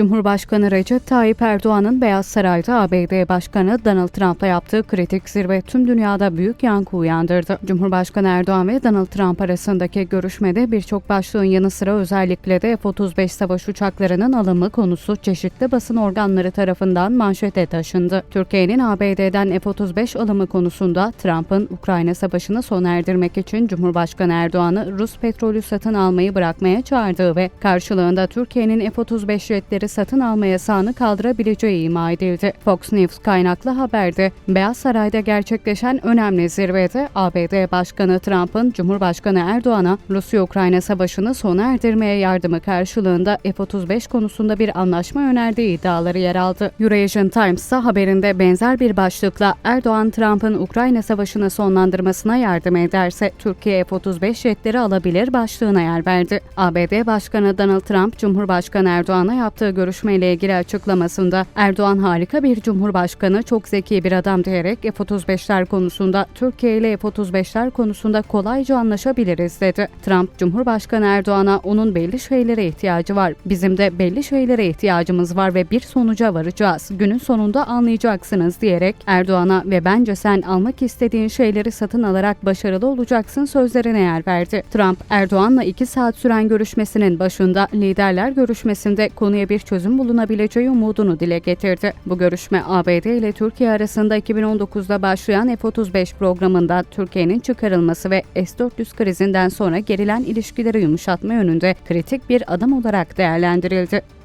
Cumhurbaşkanı Recep Tayyip Erdoğan'ın Beyaz Saray'da ABD Başkanı Donald Trump'la yaptığı kritik zirve tüm dünyada büyük yankı uyandırdı. Cumhurbaşkanı Erdoğan ve Donald Trump arasındaki görüşmede birçok başlığın yanı sıra özellikle de F-35 savaş uçaklarının alımı konusu çeşitli basın organları tarafından manşete taşındı. Türkiye'nin ABD'den F-35 alımı konusunda Trump'ın Ukrayna savaşını sona erdirmek için Cumhurbaşkanı Erdoğan'ı Rus petrolü satın almayı bırakmaya çağırdığı ve karşılığında Türkiye'nin F-35 jetleri satın alma yasağını kaldırabileceği ima edildi. Fox News kaynaklı haberde Beyaz Saray'da gerçekleşen önemli zirvede ABD Başkanı Trump'ın Cumhurbaşkanı Erdoğan'a Rusya-Ukrayna savaşını sona erdirmeye yardımı karşılığında F-35 konusunda bir anlaşma önerdiği iddiaları yer aldı. Eurasian Times ise haberinde benzer bir başlıkla Erdoğan Trump'ın Ukrayna savaşını sonlandırmasına yardım ederse Türkiye F-35 jetleri alabilir başlığına yer verdi. ABD Başkanı Donald Trump, Cumhurbaşkanı Erdoğan'a yaptığı görüşmeyle ilgili açıklamasında Erdoğan harika bir cumhurbaşkanı, çok zeki bir adam diyerek F-35'ler konusunda Türkiye ile F-35'ler konusunda kolayca anlaşabiliriz dedi. Trump, Cumhurbaşkanı Erdoğan'a onun belli şeylere ihtiyacı var. Bizim de belli şeylere ihtiyacımız var ve bir sonuca varacağız. Günün sonunda anlayacaksınız diyerek Erdoğan'a ve bence sen almak istediğin şeyleri satın alarak başarılı olacaksın sözlerine yer verdi. Trump, Erdoğan'la iki saat süren görüşmesinin başında liderler görüşmesinde konuya bir çözüm bulunabileceği umudunu dile getirdi. Bu görüşme ABD ile Türkiye arasında 2019'da başlayan F-35 programında Türkiye'nin çıkarılması ve S-400 krizinden sonra gerilen ilişkileri yumuşatma yönünde kritik bir adım olarak değerlendirildi.